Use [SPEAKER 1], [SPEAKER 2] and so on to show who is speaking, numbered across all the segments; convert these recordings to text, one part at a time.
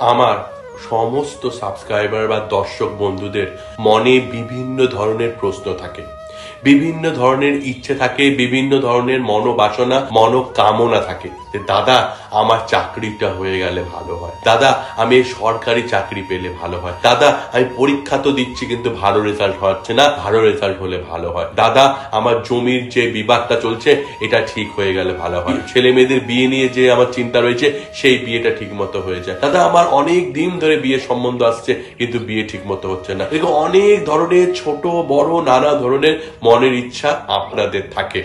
[SPEAKER 1] আমার সমস্ত সাবস্ক্রাইবার বা দর্শক বন্ধুদের মনে বিভিন্ন ধরনের প্রশ্ন থাকে। বিভিন্ন ধরনের ইচ্ছে থাকে, বিভিন্ন ধরনের মনোবাসনা, মনোকামনা থাকে। যে, দাদা, আমার চাকরিটা হয়ে গেলে ভালো হয়। দাদা, আমি সরকারি চাকরি পেলে ভালো হয়। দাদা, আমি পরীক্ষা তো দিচ্ছি, কিন্তু ভালো রেজাল্ট হচ্ছে না। ভালো রেজাল্ট হলে ভালো হয়। দাদা, আমার জমির যে বিবাদটা চলছে, এটা ঠিক হয়ে গেলে ভালো হয়। ছেলে মেয়েদের বিয়ে নিয়ে যে আমার চিন্তা রয়েছে, সেই বিয়েটা ঠিক মতো হয়ে যায়। দাদা, আমার অনেক দিন ধরে বিয়ে সম্বন্ধ আসছে, কিন্তু বিয়ে ঠিক মতো হচ্ছে না। এরকম অনেক ধরনের ছোট, বড়, নানা ধরনের মনের ইচ্ছা আপনাদের থাকে।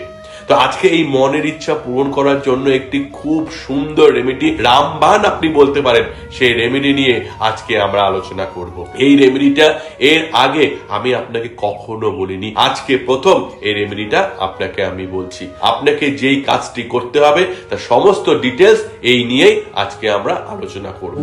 [SPEAKER 1] তো আজকে এই মনের ইচ্ছা পূরণ করার জন্য একটি খুব সুন্দর রেমেডি রামবান আপনি বলতে পারেন, সেই রেমেডি নিয়ে আজকে আমরা আলোচনা করব। এই রেমেডিটা এর আগে আমি আপনাকে কখনো বলিনি। আজকে প্রথম এই রেমেডিটা আপনাকে আমি বলছি। আপনাকে যেই কাজটি করতে হবে, তার সমস্ত ডিটেলস এই নিয়েই আজকে আমরা আলোচনা করব।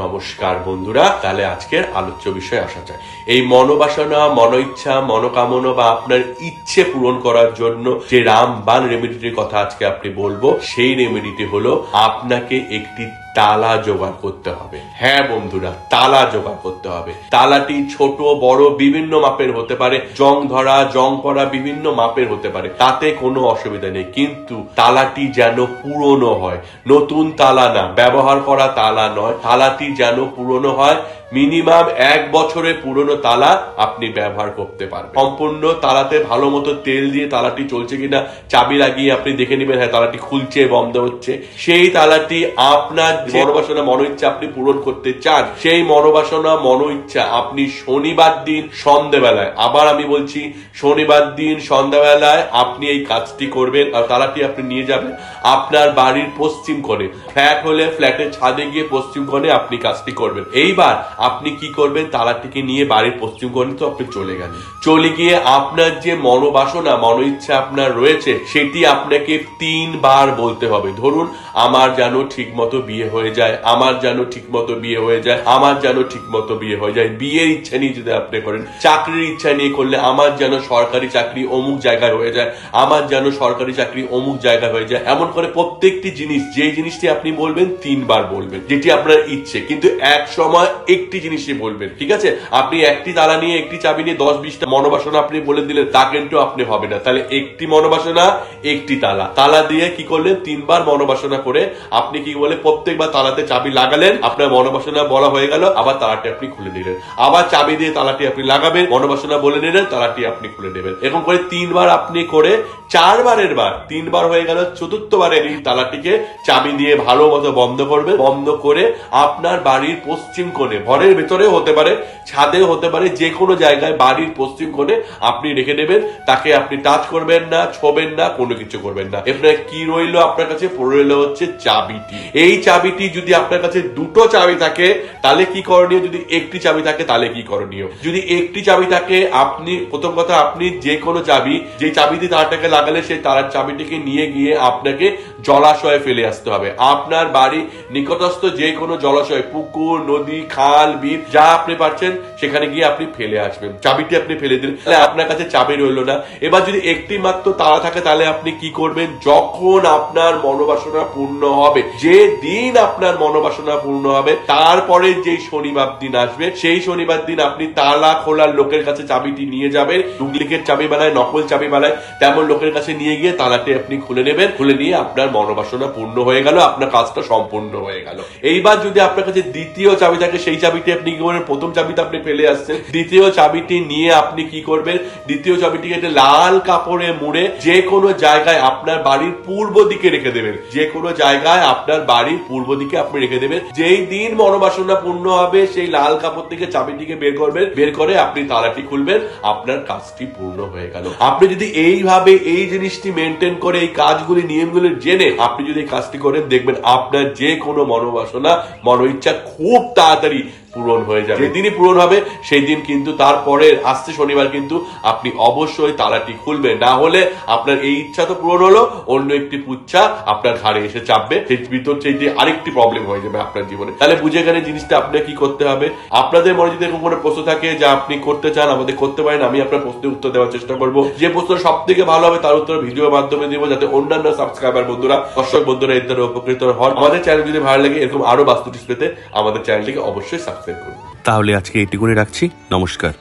[SPEAKER 1] নমস্কার বন্ধুরা, তাহলে আজকের আলোচ্য বিষয়ে আসা চাই এই মনোবাসনা মনো ইচ্ছা মনোকামনা বা আপনার ইচ্ছে পূরণ করার জন্য যে রামবান রেমেডিটির কথা আজকে আপনি বলব, সেই রেমেডিটি হলো, আপনাকে একটি তালা জোগাড় করতে হবে। হ্যাঁ বন্ধুরা, তালা জোগাড় করতে হবে। তালাটি ছোট, বড়, বিভিন্ন মাপের হতে পারে। জং ধরা, জং করা বিভিন্ন মাপের হতে পারে। তাতে কোনো অসুবিধা নেই। কিন্তু তালাটি যেন পুরনো হয়। নতুন তালা না, ব্যবহার করা তালা নয়। তালাটি যেন পুরনো হয় মিনিমাম এক বছরের পুরনো তালা আপনি ব্যবহার করতে পারবেন। সম্পূর্ণ তালাতে ভালো মতো তেল দিয়ে তালাটি চলছে কিনা, চাবি লাগিয়ে আপনি দেখে নেবেন হ্যাঁ তালাটি খুলছে, বন্ধ হচ্ছে। সেই তালাটি আপনার মনোবাসনা মনো ইচ্ছা আপনি পূরণ করতে চান, সেই মনোবাসনা মনো ইচ্ছা আপনি শনিবার দিন সন্ধ্যেবেলায়, আবার আমি বলছি শনিবার দিন সন্ধ্যাবেলায় আপনি এই কাজটি করবেন আর তালাটি আপনি নিয়ে যাবেন আপনার বাড়ির পশ্চিম কোণে। ফ্ল্যাট হলে ফ্ল্যাটের ছাদে গিয়ে পশ্চিম কোণে আপনি কাজটি করবেন। এইবার আপনি কি করবেন? তালাটিকে নিয়ে বাড়ির পশ্চিম কোণে তো আপনি চলে গেলেন। চলে গিয়ে আপনার যে মনোবাসনা মনো ইচ্ছা আপনার রয়েছে, সেটি আপনাকে তিনবার বলতে হবে। ধরুন, আমার যেন ঠিক মতো বিয়ে হয়ে যায়, আমার যেন ঠিক মতো বিয়ে হয়ে যায়, আমার যেন ঠিক মতো বিয়ে হয়ে যায়। বিয়ের ইচ্ছা নিয়ে যদি আপনি করেন, চাকরির ইচ্ছা নিয়ে করলে আমার যেন সরকারি চাকরি অমুক জায়গায় হয়ে যায়, আমার যেন সরকারি চাকরি অমুক জায়গায় হয়ে যায়, এমন করে প্রত্যেকটি জিনিস যে জিনিসটি আপনি বলবেন, তিনবার বলবেন, যেটি আপনার ইচ্ছে। কিন্তু এক সময় একটি জিনিসই বলবেন, ঠিক আছে? আপনি একটি তালা নিয়ে একটি চাবি নিয়ে দশ বিশটা মনোবাসনা আপনি বলে দিলেন, তা কিন্তু আপনি হবে না। তাহলে একটি মনোবাসনা, একটি তালা। তালা দিয়ে কি করলেন? তিনবার মনোবাসনা করে আপনি কি বলে প্রত্যেকবার তালাতে চাবি লাগালেন, আপনার মনোবাসনা বলা হয়ে গেল, আবার তালাটি আপনি খুলে নিলেন আবার চাবি দিয়ে তালাটি আপনি লাগাবেন, মনোবাসনা বলে নিলেন, তালাটি আপনি খুলে নেবেন। এরকম করে তিনবার আপনি করে চারবারের বার, তিনবার হয়ে গেল, চতুর্থবারে এই তালাটিকে চাবি দিয়ে ভালো মতো বন্ধ করবে বন্ধ করে আপনার বাড়ির পশ্চিম কোণে ঘরের ভেতরে হতে পারে ছাদে হতে পারে যে কোনো জায়গায় বাড়ির পশ্চিম কোণে আপনি রেখে দেবেন, তাকে আপনি টাচ করবেন না, ছোবেন না, কোনো কিছু করবেন না। এরপরে কি রইল আপনার কাছে? পড়ে রইল হচ্ছে চাবিটি। এই চাবিটি যদি আপনার কাছে দুটো চাবি থাকে, তাহলে কি করণীয়? যদি একটি চাবি থাকে, তাহলে কি করণীয়? যদি একটি চাবি থাকে, আপনি, প্রথম কথা আপনি যে কোনো চাবি, যে চাবিটি তারটাকে লাগালে সেই তারার চাবিটিকে নিয়ে গিয়ে আপনাকে জলাশয়ে ফেলে আসতে হবে। আপনার বাড়ি নিকটস্থ যে কোনো জলাশয়, পুকুর, নদী, খাল বিল যা আপনি পারছেন সেখানে গিয়ে আপনি ফেলে আসবেন। চাবিটি আপনি ফেলে দিলেন। তাহলে আপনার কাছে চাবি রইল না। এবার যদি একটি মাত্র তারা থাকে তাহলে আপনি কি করবেন? যখন আপনার মনোবাসনা পূর্ণ হবে যে দিন আপনার মনোবাসনা পূর্ণ হবে তারপরে যে শনিবার দিন আসবে সেই শনিবার দিন আপনি তালা খোলার লোকের কাছে চাবিটি নিয়ে যাবেন। ডুপ্লিকেট চাবি বানায় নকল চাবি বানায় তেমন লোকের কাছে নিয়ে গিয়ে তালাটি আপনি খুলে নেবেন। খুলে নিয়ে আপনার মনোবাসনা পূর্ণ হয়ে গেল আপনার কাজটা সম্পূর্ণ হয়ে গেল। এইবার যদি আপনার কাছে দ্বিতীয় চাবি থাকে সেই চাবিটি আপনি কি করবেন? প্রথম চাবিটা আপনি ফেলে আসছেন। দ্বিতীয় চাবিটি নিয়ে আপনি কি করবেন? দ্বিতীয় চাবিটিকে একটা লাল কাপড়ে মুড়ে যে কোনো জায়গায় আপনার বাড়ির পূর্ব দিকে রেখে দেবেন। যে কোনো জায়গায় আপনার বাড়ির পূর্ব দিকে আপনি রেখে দেবেন। যেই দিন মনোবাসনা পূর্ণ হবে, সেই লাল কাপড় থেকে চাবিটিকে বের করবেন। বের করে আপনি তালাটি খুলবেন। আপনার কাজটি পূর্ণ হয়ে গেল। আপনি যদি এইভাবে এই জিনিসটি মেনটেন করে, এই কাজগুলি, নিয়মগুলি জেনে আপনি যদি এই কাজটি করেন, দেখবেন আপনার যে কোনো মনোবাসনা মনো ইচ্ছা খুব তাড়াতাড়ি পূরণ হয়ে যাবে। যেদিনই পূরণ হবে সেই দিন কিন্তু তারপরের আসছে শনিবার কিন্তু আপনি অবশ্যই তালাটি খুলবেন। না হলে আপনার এই ইচ্ছা তো পূরণ হলো অন্য একটি পুচ্ছা আপনার ঘাড়ে এসে চাপবে সেই ভিতর সেই যে আরেকটি প্রবলেম হয়ে যাবে আপনার জীবনে। তাহলে বুঝে গেলে জিনিসটা আপনাকে কি করতে হবে? আপনাদের মনে যদি এরকম কোনো প্রশ্ন থাকে যা আপনি করতে চান আমাদের করতে পারেন আমি আপনার প্রশ্নের উত্তর দেওয়ার চেষ্টা করব। যে প্রশ্ন সব থেকে ভালো হবে তার উত্তর ভিডিওর মাধ্যমে দিব যাতে অন্যান্য সাবস্ক্রাইবার বন্ধুরা দর্শক বন্ধুরা এর দ্বারা উপকৃত হন। আমাদের চ্যানেল যদি ভালো লাগে এরকম আরও বাস্তু পেতে আমাদের চ্যানেলটিকে অবশ্যই সাবস্ক্রাইব করুন।
[SPEAKER 2] তাহলে আজকে এটি করে রাখছি। নমস্কার।